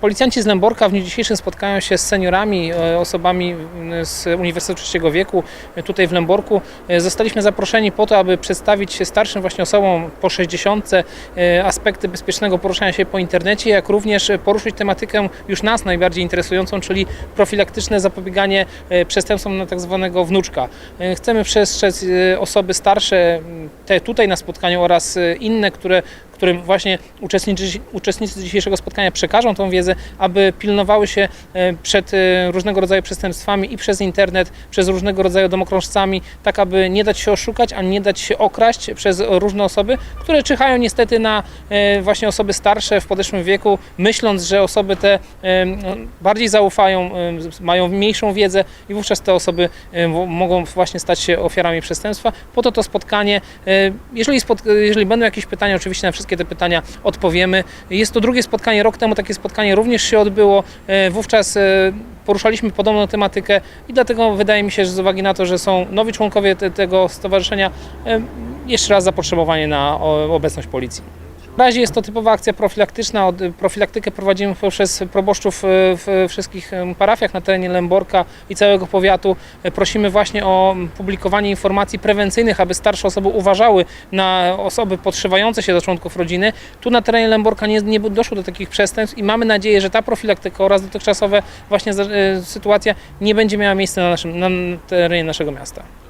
Policjanci z Lęborka w dniu dzisiejszym spotkają się z seniorami, e, osobami z Uniwersytetu Trzeciego Wieku e, tutaj w Lęborku. E, Zostaliśmy zaproszeni po to, aby przedstawić się starszym właśnie osobom po 60 e, aspekty bezpiecznego poruszania się po internecie, jak również poruszyć tematykę już nas najbardziej interesującą, czyli profilaktyczne zapobieganie przestępstwom na tak zwanego wnuczka. Chcemy przestrzec osoby starsze, te tutaj na spotkaniu oraz inne, które którym właśnie uczestnicy, uczestnicy dzisiejszego spotkania przekażą tą wiedzę, aby pilnowały się e, przed e, różnego rodzaju przestępstwami i przez internet, przez różnego rodzaju domokrążcami, tak aby nie dać się oszukać, a nie dać się okraść przez różne osoby, które czyhają niestety na e, właśnie osoby starsze w podeszłym wieku, myśląc, że osoby te no, bardziej zaufają, mają mniejszą wiedzę i wówczas te osoby mo- mogą właśnie stać się ofiarami przestępstwa. Po to to spotkanie, jeżeli, spot, jeżeli będą jakieś pytania, oczywiście na wszystkie te pytania odpowiemy. Jest to drugie spotkanie, rok temu takie spotkanie również się odbyło. E, Wówczas e, poruszaliśmy podobną tematykę i dlatego wydaje mi się, że z uwagi na to, że są nowi członkowie te, tego stowarzyszenia, e, jeszcze raz zapotrzebowanie na obecność policji. W razie jest to typowa akcja profilaktyczna. Profilaktykę prowadzimy poprzez proboszczów e, w wszystkich em, parafiach na terenie Lęborka i całego powiatu. E, Prosimy właśnie o publikowanie informacji prewencyjnych, aby starsze osoby uważały na osoby podszywające się do członków rodziny. Tu na terenie Lęborka nie, nie doszło do takich przestępstw i mamy nadzieję, że ta profilaktyka oraz dotychczasowe właśnie e, sytuacja nie będzie miała miejsca na, naszym, na terenie naszego miasta.